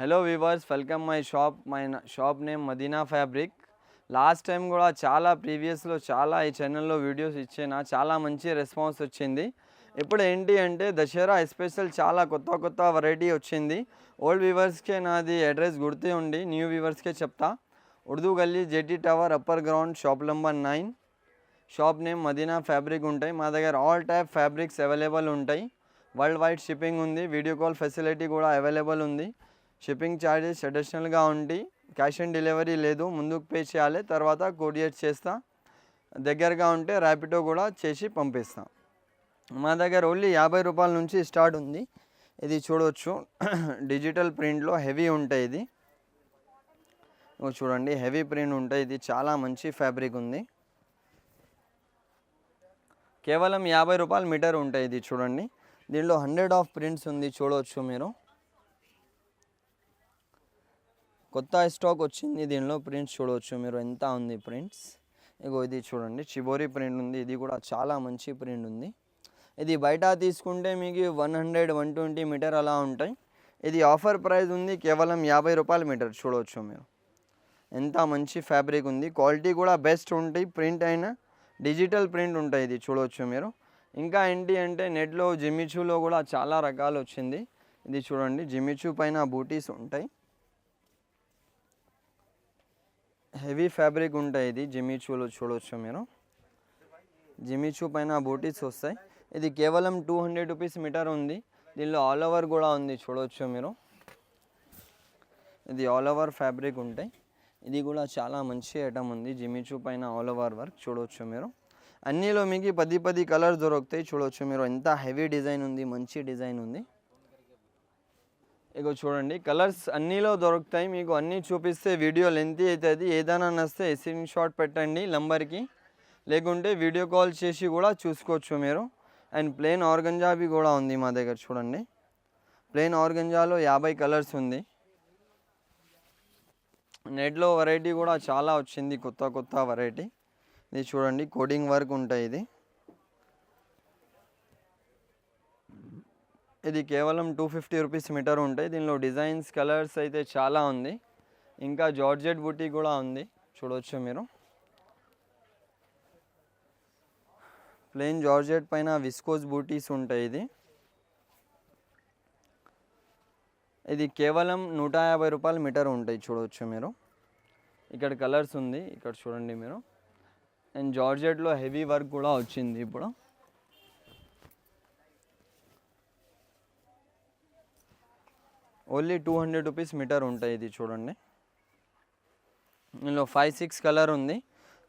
Hello viewers welcome my shop my shop name Madina fabric last time కూడా చాలా ప్రీవియస్లో చాలా ఈ ఛానల్లో వీడియోస్ ఇచ్చిన? చాలా మంచి రెస్పాన్స్ వచ్చింది. ఇప్పుడు ఏంటి అంటే దసరా ఎస్పెషల్ చాలా కొత్త కొత్త వెరైటీ వచ్చింది. ఓల్డ్ వ్యూవర్స్కే నాది అడ్రస్ గుర్తే ఉండి న్యూ వ్యూవర్స్కే చెప్తా. Urdu Galli JT tower upper ground shop number nine shop name Madina fabric ఉంటాయి. మా దగ్గర ఆల్ టైప్ ఫ్యాబ్రిక్స్ అవైలబుల్ ఉంటాయి. వరల్డ్ వైడ్ షిప్పింగ్ ఉంది. వీడియో కాల్ ఫెసిలిటీ కూడా అవైలబుల్ ఉంది. షిప్పింగ్ ఛార్జెస్ అడిషనల్గా ఉండి క్యాష్ ఆన్ డెలివరీ లేదు. ముందుకు పే చేయాలి. తర్వాత కొరియర్ చేస్తా. దగ్గరగా ఉంటే ర్యాపిడో కూడా చేసి పంపిస్తాం. మా దగ్గర ఓన్లీ యాభై రూపాయల నుంచి స్టార్ట్ ఉంది. ఇది చూడవచ్చు డిజిటల్ ప్రింట్లో హెవీ ఉంటాయి ఇది. చూడండి హెవీ ప్రింట్ ఉంటాయి. ఇది చాలా మంచి ఫ్యాబ్రిక్ ఉంది. కేవలం యాభై రూపాయలు మీటర్ ఉంటాయి ఇది చూడండి. దీనిలో హండ్రెడ్ ఆఫ్ ప్రింట్స్ ఉంది. చూడవచ్చు మీరు. కొత్త స్టాక్ వచ్చింది దీనిలో ప్రింట్స్ చూడవచ్చు. మీరు ఎంత ఉంది ప్రింట్స్ ఇగో ఇది చూడండి. చిబోరి ప్రింట్ ఉంది. ఇది కూడా చాలా మంచి ప్రింట్ ఉంది. ఇది బయట తీసుకుంటే మీకు one hundred one twenty meter అలా ఉంటాయి. ఇది ఆఫర్ ప్రైస్ ఉంది. కేవలం యాభై రూపాయల మీటర్ చూడవచ్చు మీరు. ఎంత మంచి ఫ్యాబ్రిక్ ఉంది. క్వాలిటీ కూడా బెస్ట్ ఉంటాయి. ప్రింట్ అయినా డిజిటల్ ప్రింట్ ఉంటాయి ఇది చూడవచ్చు మీరు. ఇంకా ఏంటి అంటే నెట్లో జిమిచూలో కూడా చాలా రకాలు వచ్చింది. ఇది చూడండి. జిమిచూ పైన బూటీస్ ఉంటాయి. హెవీ ఫ్యాబ్రిక్ ఉంటాయి ఇది. జిమీచూలో చూడవచ్చు మీరు. జిమీచూ పైన బోటీస్ వస్తాయి. ఇది కేవలం టూ హండ్రెడ్ రూపీస్ మీటర్ ఉంది. దీనిలో ఆల్ ఓవర్ కూడా ఉంది. చూడవచ్చు మీరు. ఇది ఆల్ ఓవర్ ఫ్యాబ్రిక్ ఉంటాయి. ఇది కూడా చాలా మంచి ఐటమ్ ఉంది. జిమిచూ పైన ఆల్ ఓవర్ వర్క్ చూడవచ్చు మీరు. అన్నిలో మీకు పది పది కలర్స్ దొరుకుతాయి. చూడవచ్చు మీరు. ఎంత హెవీ డిజైన్ ఉంది. మంచి డిజైన్ ఉంది. ఇగో చూడండి కలర్స్ అన్నీలో దొరుకుతాయి. మీకు అన్నీ చూపిస్తే వీడియో లెంత్ అవుతుంది ఏదైనా నస్తే స్క్రీన్ షాట్ పెట్టండి నంబర్కి. లేకుంటే వీడియో కాల్ చేసి కూడా చూసుకోవచ్చు మీరు. అండ్ ప్లెయిన్ ఆర్గంజాబీ కూడా ఉంది మా దగ్గర చూడండి. ప్లెయిన్ ఆర్గంజాలో యాభై కలర్స్ ఉంది. నెట్లో వెరైటీ కూడా చాలా వచ్చింది. కొత్త కొత్త వెరైటీ ఇది చూడండి కోడింగ్ వర్క్ ఉంటాయి ఇది. ఇది కేవలం టూ ఫిఫ్టీ రూపీస్ మీటర్ ఉంటాయి దీనిలో డిజైన్స్ కలర్స్ అయితే చాలా ఉంది. ఇంకా జార్జెట్ బుటీ కూడా ఉంది. చూడవచ్చు మీరు. ప్లెయిన్ జార్జెట్ పైన విస్కోస్ బూటీస్ ఉంటాయి ఇది. ఇది కేవలం నూట యాభై రూపాయల మీటర్ ఉంటాయి. చూడవచ్చు మీరు. ఇక్కడ కలర్స్ ఉంది. ఇక్కడ చూడండి మీరు. అండ్ జార్జెట్లో హెవీ వర్క్ కూడా వచ్చింది ఇప్పుడు. Only two hundred rupees meter ఉంటాయి ఇది చూడండి. ఇందులో ఫైవ్ సిక్స్ కలర్ ఉంది.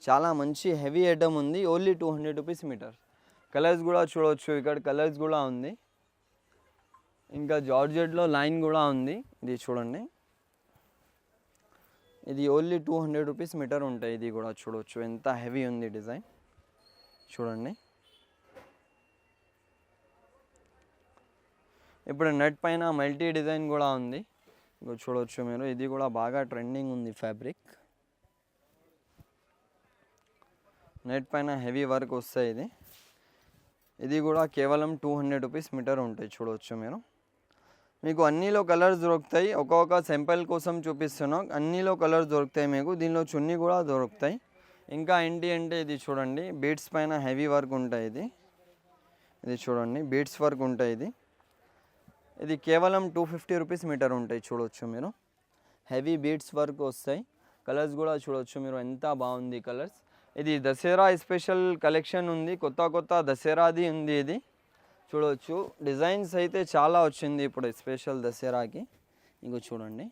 చాలా మంచి హెవీ ఐటమ్ ఉంది. Only two hundred rupees meter colours కూడా చూడవచ్చు ఇక్కడ కలర్స్ కూడా ఉంది. ఇంకా జార్జెట్లో లైన్ కూడా ఉంది. ఇది చూడండి. ఇది only two hundred rupees meter ఉంటాయి. ఇది కూడా చూడవచ్చు ఎంత హెవీ ఉంది డిజైన్ చూడండి. ఇప్పుడు నెట్ పైన మల్టీ డిజైన్ కూడా ఉంది. చూడవచ్చు మీరు. ఇది కూడా బాగా ట్రెండింగ్ ఉంది ఫ్యాబ్రిక్. నెట్ పైన హెవీ వర్క్ వస్తాయి ఇది. ఇది కూడా కేవలం టూ హండ్రెడ్ రూపీస్ మీటర్ ఉంటాయి చూడవచ్చు మీరు. మీకు అన్నిలో కలర్స్ దొరుకుతాయి. ఒక్కొక్క సింపుల్ కోసం చూపిస్తున్నాం. అన్నిలో కలర్స్ దొరుకుతాయి మీకు. దీనిలో చున్నీ కూడా దొరుకుతాయి. ఇంకా ఏంటి అంటే ఇది చూడండి. బీట్స్ పైన హెవీ వర్క్ ఉంటాయి ఇది. ఇది చూడండి. బీట్స్ వర్క్ ఉంటాయి ఇది. ఇది కేవలం టూ ఫిఫ్టీ రూపీస్ మీటర్ ఉంటాయి చూడవచ్చు మీరు. హెవీ బీడ్స్ వర్క్ వస్తాయి. కలర్స్ కూడా చూడవచ్చు మీరు ఎంత బాగుంది కలర్స్ ఇది దసరా స్పెషల్ కలెక్షన్ ఉంది కొత్త కొత్త దసరాది ఉంది ఇది. చూడవచ్చు డిజైన్స్ అయితే చాలా వచ్చింది ఇప్పుడు స్పెషల్ దసరాకి. ఇంకో చూడండి.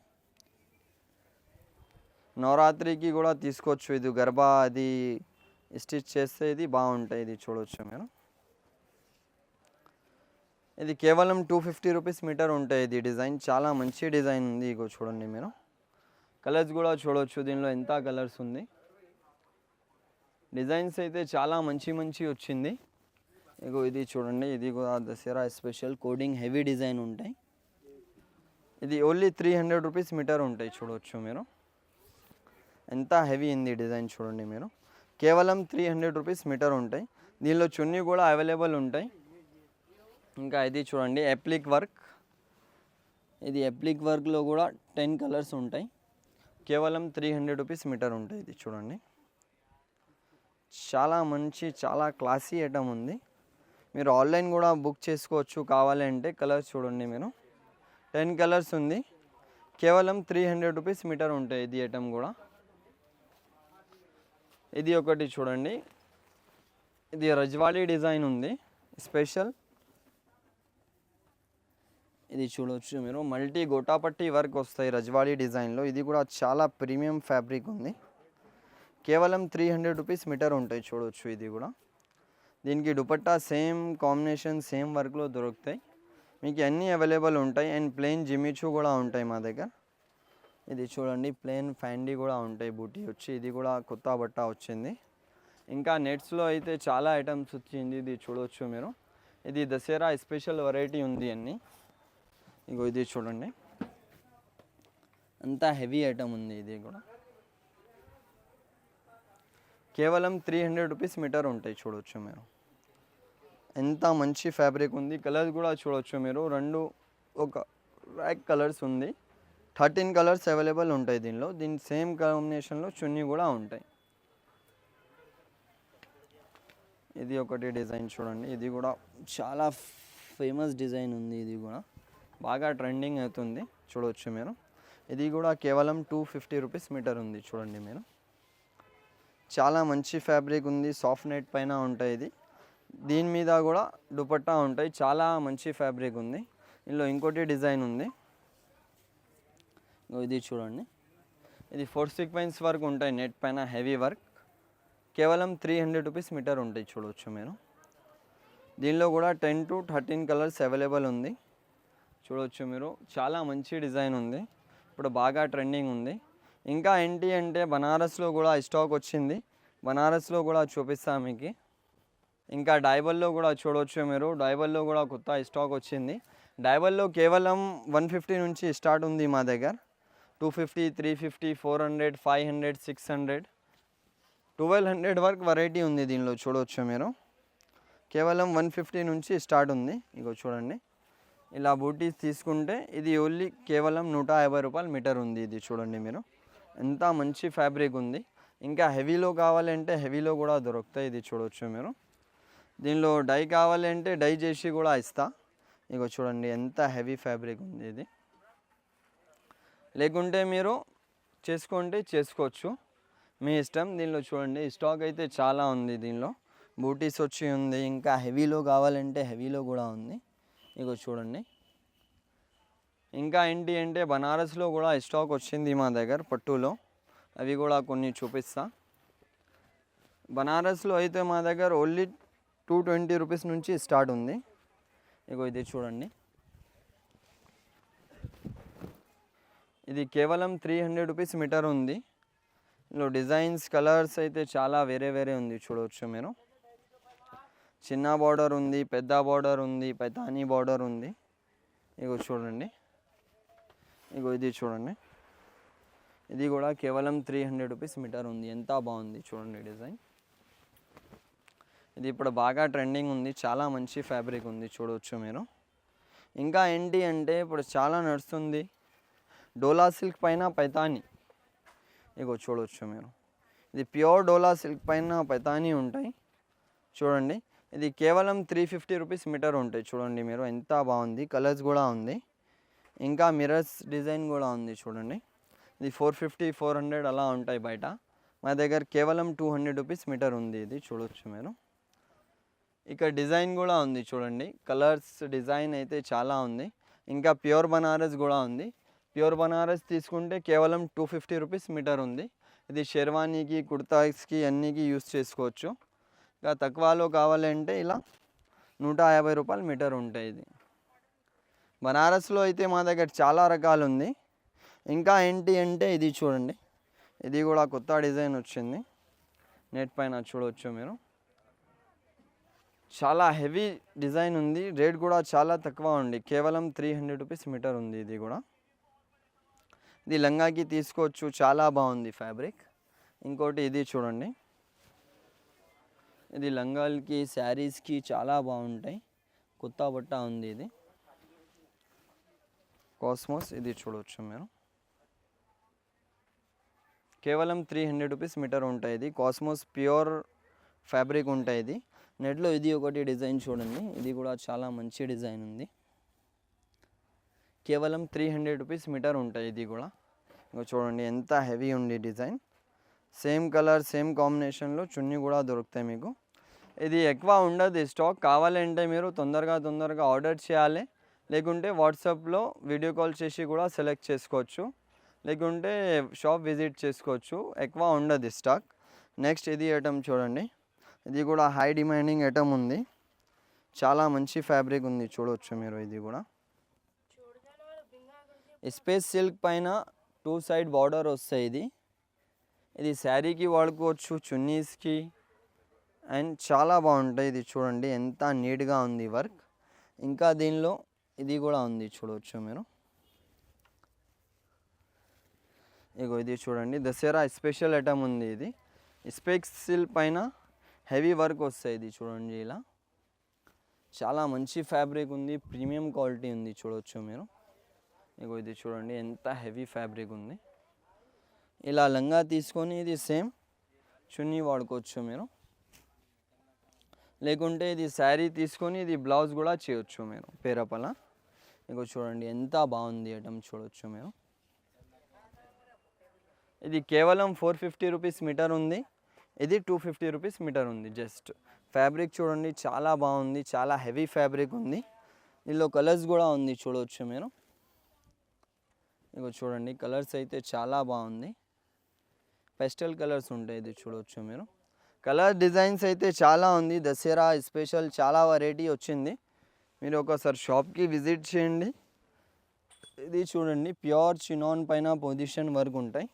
నవరాత్రికి కూడా తీసుకోవచ్చు ఇది గర్భా అది స్టిచ్ చేస్తే ఇది బాగుంటాయి ఇది చూడవచ్చు మీరు. ఇది కేవలం టూ ఫిఫ్టీ రూపీస్ మీటర్ ఉంటాయి ఇది డిజైన్ చాలా మంచి డిజైన్ ఉంది. ఇగో చూడండి మీరు. కలర్స్ కూడా చూడవచ్చు దీనిలో ఎంత కలర్స్ ఉంది. డిజైన్స్ అయితే చాలా మంచి మంచి వచ్చింది. ఇగో ఇది చూడండి. ఇది కూడా Dasara special coding heavy design ఉంటాయి. ఇది only three hundred rupees meter ఉంటాయి. చూడవచ్చు మీరు. ఎంత హెవీ ఉంది డిజైన్ చూడండి మీరు. కేవలం త్రీ హండ్రెడ్ రూపీస్ మీటర్ ఉంటాయి. దీనిలో చున్నీ కూడా అవైలబుల్ ఉంటాయి. ఇంకా ఇది చూడండి ఎప్లిక్ వర్క్ ఇది ఎప్లిక్ వర్క్లో కూడా టెన్ కలర్స్ ఉంటాయి. కేవలం త్రీ హండ్రెడ్ రూపీస్ మీటర్ ఉంటాయి ఇది చూడండి. చాలా మంచి చాలా క్లాసీ ఐటమ్ ఉంది. మీరు ఆన్లైన్ కూడా బుక్ చేసుకోవచ్చు కావాలి అంటే కలర్స్ చూడండి మీరు. టెన్ కలర్స్ ఉంది. కేవలం త్రీ హండ్రెడ్ రూపీస్ మీటర్ ఉంటాయి ఇది ఐటమ్ కూడా. ఇది ఒకటి చూడండి. ఇది రజ్వాలీ డిజైన్ ఉంది. స్పెషల్ ఇది చూడవచ్చు మీరు. మల్టీ గోటాపట్టి వర్క్ వస్తాయి రజ్వాడీ డిజైన్లో. ఇది కూడా చాలా ప్రీమియం ఫ్యాబ్రిక్ ఉంది. కేవలం త్రీ హండ్రెడ్ రూపీస్ మీటర్ ఉంటాయి చూడవచ్చు ఇది కూడా. దీనికి దుపట్టా సేమ్ కాంబినేషన్ సేమ్ వర్క్లో దొరుకుతాయి. మీకు అన్నీ అవైలబుల్ ఉంటాయి. అండ్ ప్లెయిన్ జిమిచూ కూడా ఉంటాయి మా దగ్గర. ఇది చూడండి ప్లెయిన్ ఫ్యాండీ కూడా ఉంటాయి బూటీ వచ్చి. ఇది కూడా కొత్త బట్ట వచ్చింది. ఇంకా నెట్స్లో అయితే చాలా ఐటమ్స్ వచ్చింది. ఇది చూడవచ్చు మీరు. ఇది దసరా స్పెషల్ వెరైటీ ఉంది అన్నీ. ఇగో ఇది చూడండి. అంతా హెవీ ఐటమ్ ఉంది ఇది కూడా. కేవలం త్రీ హండ్రెడ్ రూపీస్ మీటర్ ఉంటాయి చూడవచ్చు మీరు. ఎంత మంచి ఫ్యాబ్రిక్ ఉంది. కలర్స్ కూడా చూడవచ్చు మీరు. రెండు ఒక ర్యాక్ కలర్స్ ఉంది. థర్టీన్ కలర్స్ అవైలబుల్ ఉంటాయి దీనిలో. దీని సేమ్ కాంబినేషన్లో చున్నీ కూడా ఉంటాయి. ఇది ఒకటి డిజైన్ చూడండి. ఇది కూడా చాలా ఫేమస్ డిజైన్ ఉంది ఇది కూడా. బాగా ట్రెండింగ్ అవుతుంది. చూడవచ్చు మీరు. ఇది కూడా కేవలం టూ ఫిఫ్టీ రూపీస్ మీటర్ ఉంది చూడండి మీరు. చాలా మంచి ఫ్యాబ్రిక్ ఉంది. సాఫ్ట్ నెట్ పైన ఉంటాయి ఇది. దీని మీద కూడా దుపట్టా ఉంటాయి. చాలా మంచి ఫ్యాబ్రిక్ ఉంది. ఇందులో ఇంకోటి డిజైన్ ఉంది. ఇది చూడండి. ఇది ఫోర్ సీక్వెన్స్ వర్క్ ఉంటాయి. నెట్ పైన హెవీ వర్క్ కేవలం త్రీ హండ్రెడ్ రూపీస్ మీటర్ ఉంటాయి. చూడవచ్చు మీరు. దీనిలో కూడా ten to thirteen colours available ఉంది. చూడవచ్చు మీరు. చాలా మంచి డిజైన్ ఉంది. ఇప్పుడు బాగా ట్రెండింగ్ ఉంది. ఇంకా ఏంటి అంటే బనారస్లో కూడా స్టాక్ వచ్చింది. బనారస్లో కూడా చూపిస్తాను మీకు. ఇంకా డైబల్లో కూడా చూడవచ్చు మీరు. డైబల్లో కూడా కొత్త స్టాక్ వచ్చింది. డైబల్లో కేవలం వన్ ఫిఫ్టీ నుంచి స్టార్ట్ ఉంది మా దగ్గర. Two fifty three fifty four hundred five hundred six hundred. Twelve hundred వరకు వెరైటీ ఉంది దీనిలో చూడవచ్చు మీరు. కేవలం వన్ ఫిఫ్టీ నుంచి స్టార్ట్ ఉంది. ఇగో చూడండి. ఇలా బూటీస్ తీసుకుంటే ఇది ఓన్లీ కేవలం నూట యాభై రూపాయలు మీటర్ ఉంది ఇది చూడండి మీరు. ఎంత మంచి ఫ్యాబ్రిక్ ఉంది. ఇంకా హెవీలో కావాలంటే హెవీలో కూడా దొరుకుతాయి ఇది చూడవచ్చు మీరు. దీనిలో డై కావాలంటే డై చేసి కూడా ఇస్తా. ఇగో చూడండి ఎంత హెవీ ఫ్యాబ్రిక్ ఉంది ఇది. లేకుంటే మీరు చేసుకుంటే చేసుకోవచ్చు. మీ ఇష్టం దీనిలో చూడండి. స్టాక్ అయితే చాలా ఉంది దీనిలో. బూటీస్ వచ్చి ఉంది. ఇంకా హెవీలో కావాలంటే హెవీలో కూడా ఉంది. ఇగో చూడండి. ఇంకా ఏంటి అంటే బనారస్లో కూడా స్టాక్ వచ్చింది మా దగ్గర పట్టులో. అవి కూడా కొన్ని చూపిస్తా. బనారస్లో అయితే మా దగ్గర ఓన్లీ టూ ట్వంటీ రూపీస్ నుంచి స్టార్ట్ ఉంది. ఇగో ఇది చూడండి. ఇది కేవలం త్రీ హండ్రెడ్ రూపీస్ మీటర్ ఉంది. ఇందులో డిజైన్స్ కలర్స్ అయితే చాలా వేరే వేరే ఉంది చూడవచ్చు మీరు. చిన్న బార్డర్ ఉంది పెద్ద బార్డర్ ఉంది పైతానీ బార్డర్ ఉంది. ఇగో చూడండి. ఇగో ఇది చూడండి. ఇది కూడా కేవలం త్రీ హండ్రెడ్ రూపీస్ మీటర్ ఉంది. ఎంత బాగుంది చూడండి డిజైన్. ఇది ఇప్పుడు బాగా ట్రెండింగ్ ఉంది. చాలా మంచి ఫ్యాబ్రిక్ ఉంది చూడవచ్చు మీరు. ఇంకా ఏంటి అంటే ఇప్పుడు చాలా నడుస్తుంది. డోలా సిల్క్ పైన పైతాని. ఇగో చూడవచ్చు మీరు. ఇది ప్యూర్ డోలా సిల్క్ పైన పైతాని ఉంటాయి. చూడండి. ఇది కేవలం త్రీ ఫిఫ్టీ రూపీస్ మీటర్ ఉంటాయి చూడండి మీరు ఎంత బాగుంది? కలర్స్ కూడా ఉంది. ఇంకా మిరర్స్ డిజైన్ కూడా ఉంది చూడండి. ఇది ఫోర్ ఫిఫ్టీ ఫోర్ హండ్రెడ్ అలా ఉంటాయి బయట. మా దగ్గర కేవలం టూ హండ్రెడ్ రూపీస్ మీటర్ ఉంది ఇది చూడవచ్చు మీరు. ఇక్కడ డిజైన్ కూడా ఉంది చూడండి. కలర్స్ డిజైన్ అయితే చాలా ఉంది. ఇంకా ప్యూర్ బనారస్ కూడా ఉంది. ప్యూర్ బనారస్ తీసుకుంటే కేవలం టూ ఫిఫ్టీ రూపీస్ మీటర్ ఉంది. ఇది షెర్వానీకి కుర్తాస్కి అన్నికి యూస్ చేసుకోవచ్చు. ఇంకా తక్కువలో కావాలంటే ఇలా నూట యాభై రూపాయలు మీటర్ ఉంటాయి ఇది. బనారస్లో అయితే మా దగ్గర చాలా రకాలు ఉంది. ఇంకా ఏంటి అంటే ఇది చూడండి. ఇది కూడా కొత్త డిజైన్ వచ్చింది. నెట్ పైన చూడవచ్చు మీరు. చాలా హెవీ డిజైన్ ఉంది. రేట్ కూడా చాలా తక్కువ ఉంది. కేవలం త్రీ హండ్రెడ్ రూపీస్ మీటర్ ఉంది ఇది కూడా. ఇది లంగాకి తీసుకోవచ్చు. చాలా బాగుంది ఫ్యాబ్రిక్. ఇంకోటి ఇది చూడండి. ఇది లంగాలకి శారీస్కి చాలా బాగుంటాయి. కొత్త బట్ట ఉంది ఇది. కాస్మోస్ ఇది చూడవచ్చు మీరు. కేవలం త్రీ హండ్రెడ్ రూపీస్ మీటర్ ఉంటాయి ఇది. కాస్మోస్ ప్యూర్ ఫ్యాబ్రిక్ ఉంటాయి ఇది. నెట్లో ఇది ఒకటి డిజైన్ చూడండి. ఇది కూడా చాలా మంచి డిజైన్ ఉంది. కేవలం త్రీ హండ్రెడ్ రూపీస్ మీటర్ ఉంటాయి ఇది కూడా. ఇంకా చూడండి ఎంత హెవీ ఉంది డిజైన్ సేమ్ కలర్ సేమ్ కాంబినేషన్లో చున్నీ కూడా దొరుకుతాయి మీకు. ఇది ఎక్కువ ఉండదు స్టాక్ కావాలంటే మీరు తొందరగా తొందరగా ఆర్డర్ చేయాలి. లేకుంటే వాట్సాప్లో వీడియో కాల్ చేసి కూడా సెలెక్ట్ చేసుకోవచ్చు. లేకుంటే షాప్ విజిట్ చేసుకోవచ్చు. ఎక్కువ ఉండదు స్టాక్ నెక్స్ట్ ఇది ఐటమ్ చూడండి. ఇది కూడా హై డిమాండింగ్ ఐటమ్ ఉంది. చాలా మంచి ఫ్యాబ్రిక్ ఉంది చూడవచ్చు మీరు ఇది కూడా. స్పేస్ సిల్క్ పైన టూ సైడ్ బార్డర్ వస్తాయి ఇది. ఇది శారీకి వాడుకోవచ్చు చున్నీస్కి. అండ్ చాలా బాగుంటాయి ఇది చూడండి ఎంత నీట్గా ఉంది వర్క్. ఇంకా దీనిలో ఇది కూడా ఉంది చూడవచ్చు మీరు. ఇగో ఇది చూడండి దసరా స్పెషల్ ఐటమ్ ఉంది ఇది. స్పెక్సిల్ పైన హెవీ వర్క్ వస్తాయి ఇది చూడండి ఇలా. చాలా మంచి ఫ్యాబ్రిక్ ఉంది ప్రీమియం క్వాలిటీ ఉంది చూడవచ్చు మీరు. ఇగో ఇది చూడండి ఎంత హెవీ ఫ్యాబ్రిక్ ఉంది. ఇలా లంగా తీసుకొని ఇది సేమ్ చున్నీ వాడుకోవచ్చు మీరు. లేకుంటే ఇది శారీ తీసుకొని ఇది బ్లౌజ్ కూడా చేయొచ్చు మీరు పేరపల. ఇగో చూడండి ఎంత బాగుంది ఐటమ్ చూడొచ్చు మీరు. ఇది కేవలం ఫోర్ ఫిఫ్టీ రూపీస్ మీటర్ ఉంది. ఇది టూ ఫిఫ్టీ రూపీస్ మీటర్ ఉంది జస్ట్ ఫ్యాబ్రిక్ చూడండి చాలా బాగుంది చాలా హెవీ ఫ్యాబ్రిక్ ఉంది. దీనిలో కలర్స్ కూడా ఉంది చూడవచ్చు మీరు. ఇగో చూడండి కలర్స్ అయితే చాలా బాగుంది. పెస్టల్ కలర్స్ ఉంటాయి ఇది చూడవచ్చు మీరు. కలర్ డిజైన్స్ అయితే చాలా ఉంది. దసరా స్పెషల్ చాలా వెరైటీ వచ్చింది. మీరు ఒకసారి షాప్కి విజిట్ చేయండి. ఇది చూడండి ప్యూర్ చినాన్ పైన పొజిషన్ వర్క్ ఉంటాయి.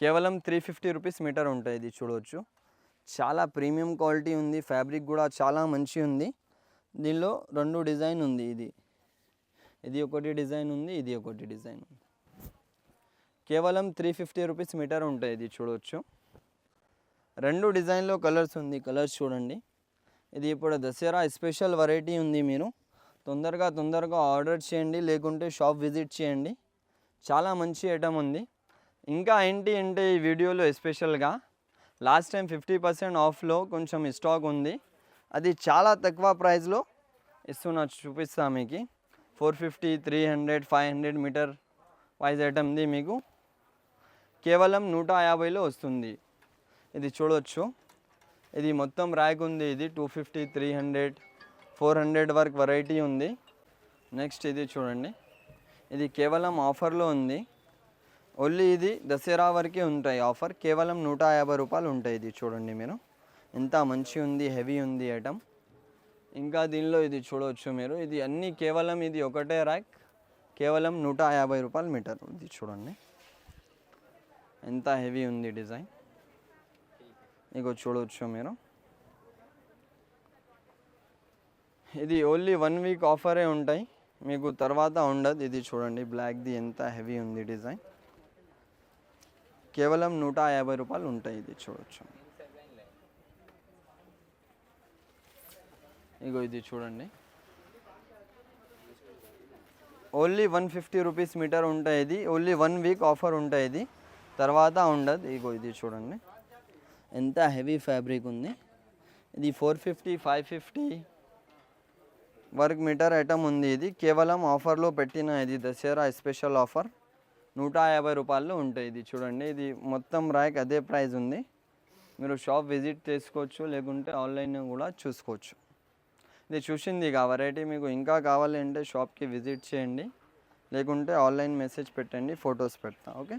కేవలం త్రీ ఫిఫ్టీ రూపీస్ మీటర్ ఉంటాయి ఇది చూడవచ్చు చాలా ప్రీమియం క్వాలిటీ ఉంది. ఫ్యాబ్రిక్ కూడా చాలా మంచి ఉంది. దీనిలో రెండు డిజైన్ ఉంది ఇది. ఇది ఒకటి డిజైన్ ఉంది ఇది ఒకటి డిజైన్ ఉంది. కేవలం త్రీ ఫిఫ్టీ రూపీస్ మీటర్ ఉంటాయి ఇది చూడవచ్చు రెండు డిజైన్లో కలర్స్ ఉంది. కలర్స్ చూడండి. ఇది ఇప్పుడు దసరా స్పెషల్ వెరైటీ ఉంది మీరు. తొందరగా తొందరగా ఆర్డర్ చేయండి. లేకుంటే షాప్ విజిట్ చేయండి. చాలా మంచి ఐటమ్ ఉంది. ఇంకా ఏంటి అంటే ఈ వీడియోలో ఎస్పెషల్గా లాస్ట్ టైం ఫిఫ్టీ పర్సెంట్ ఆఫ్లో కొంచెం స్టాక్ ఉంది. అది చాలా తక్కువ ప్రైస్లో ఇస్తున్నా చూపిస్తాను మీకు. Four fifty three hundred five hundred meter wise ఐటమ్ది మీకు. కేవలం నూట యాభైలో వస్తుంది. ఇది చూడవచ్చు ఇది మొత్తం ర్యాక్ ఉంది ఇది two fifty three hundred four hundred వరకు వెరైటీ ఉంది. నెక్స్ట్ ఇది చూడండి. ఇది కేవలం ఆఫర్లో ఉంది. ఓన్లీ ఇది దసరా వరకే ఉంటాయి ఆఫర్. కేవలం నూట యాభై రూపాయలు ఉంటాయి ఇది చూడండి మీరు. ఎంత మంచి ఉంది హెవీ ఉంది ఐటమ్. ఇంకా దీనిలో ఇది చూడవచ్చు మీరు. ఇది అన్నీ కేవలం ఇది ఒకటే ర్యాక్. కేవలం నూట యాభై రూపాయలు మీటర్ ఇది చూడండి. ఎంత హెవీ ఉంది డిజైన్? ఇగో చూడవచ్చు మీరు. ఇది ఓన్లీ వన్ వీక్ ఆఫరే ఉంటాయి. మీకు తర్వాత ఉండదు. ఇది చూడండి బ్లాక్ది ఎంత హెవీ ఉంది డిజైన్. కేవలం నూట యాభై రూపాయలు ఉంటాయి ఇది చూడొచ్చు. ఇగో ఇది చూడండి. Only one fifty rupees meter ఉంటాయి ఇది. ఓన్లీ వన్ వీక్ ఆఫర్ ఉంటాయి ఇది. తర్వాత ఉండదు. ఇగో ఇది చూడండి. ఎంత హెవీ ఫ్యాబ్రిక్ ఉంది. ఇది four fifty five fifty work meter item ఉంది ఇది. కేవలం ఆఫర్లో పెట్టిన ఇది దసరా స్పెషల్ ఆఫర్. నూట యాభై రూపాయలు ఉంటాయి ఇది చూడండి. ఇది మొత్తం ర్యాక్ అదే ప్రైస్ ఉంది. మీరు షాప్ విజిట్ చేసుకోవచ్చు లేకుంటే ఆన్లైన్ కూడా చూసుకోవచ్చు. ఇది చూసింది ఇక వెరైటీ మీకు ఇంకా కావాలి అంటే షాప్కి విజిట్ చేయండి. లేకుంటే ఆన్లైన్ మెసేజ్ పెట్టండి ఫొటోస్ పెడతా. ఓకే?